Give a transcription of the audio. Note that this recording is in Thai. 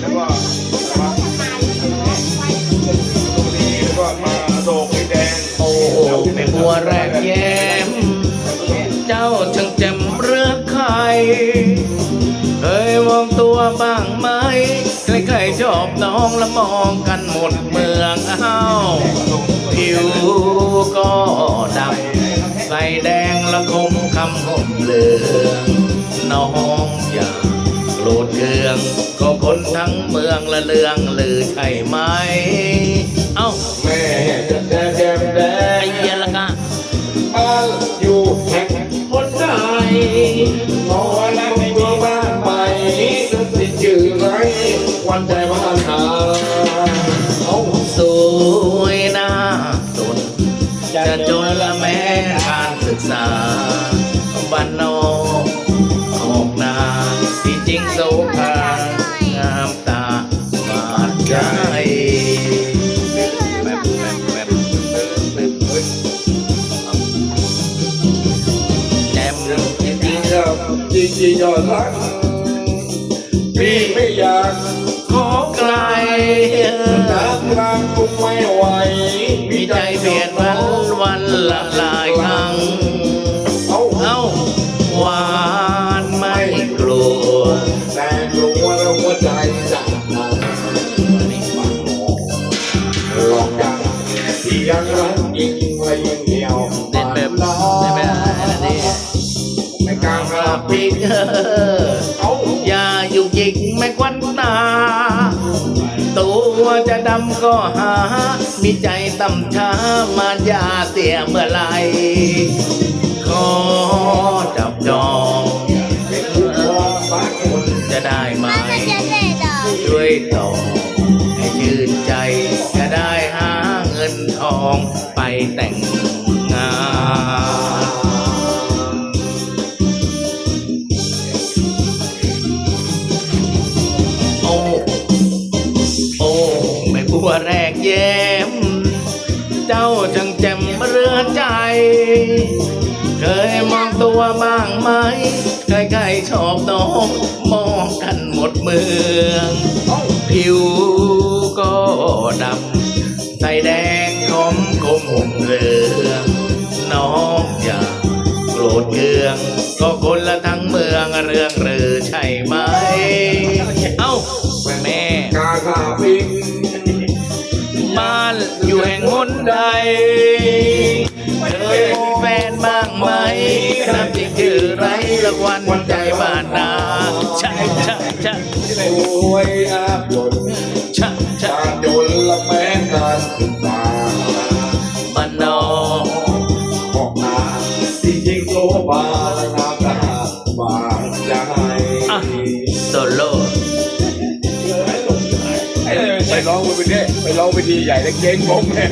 แล้วก็แล้วก็มาโศกไฟแดงโอ้แม่บัวแรกแย้ม เจ้าช่างแจ่มเรือใครเคยมองตัวบ้างไหมใครๆชอบน้องและมองกันหมดเมืองอ้าวผิวก็ดำใส่แดงละคมคำห่มเหลืองน้องอย่า โกรธเคือง ก็คนทั้งเมืองละเลืองลือใช่ไหม เอ้าแม่จะแดงแก้มแดไอ้งเหี้ยละกะบ้านอยู่แห่งคนไทยนอนแล้วไม่มีบ้านใหม่นั่นสิชื่อไรวันใจบ้านนาเอาสวยหน้าตนจะจนละ จริงจริงยอดรักพี่ไม่อยากๆขอไกลน้ำรังคงไม่ไหวมีใจเบียดวันวันละหลายครั้งเอาเอ้าหวานไม่กลัวแต่กลัวแล้วหัวใจจะดังหลอกยังที่ยังรักยิ่งและยิ่งเหนียวเต้นแบบเต้นแบบอะไรนี่ไม่ กลางปีเอออย่าอยู่ยิกไม่ควันตา ตัวจะดำก็หา มีใจต่ำช้ามายาเสียเมื่อไรขอจับจองจะได้ไหมช่วยต่อให้ยืนใจ จะได้หาเงินทองไปแต่ง แรกแย้ม เจ้าจังแจ่มเรือใจ เคยมองตัวบ้างไหมใครๆชอบน้องมองกันหมดเมือง ผิวก็ดำใส่แดงคมคมห่มเหลืองน้องอย่าโกรธเคือง ก็คนละทั้งเมืองเรื่องหรือใช่ไหม นใด เคยมีแฟนบ้างไหมน้ำจริงคือไรละวันใจบ้านนา ร้องไปทีใหญ่แล้วเก่งงงเลย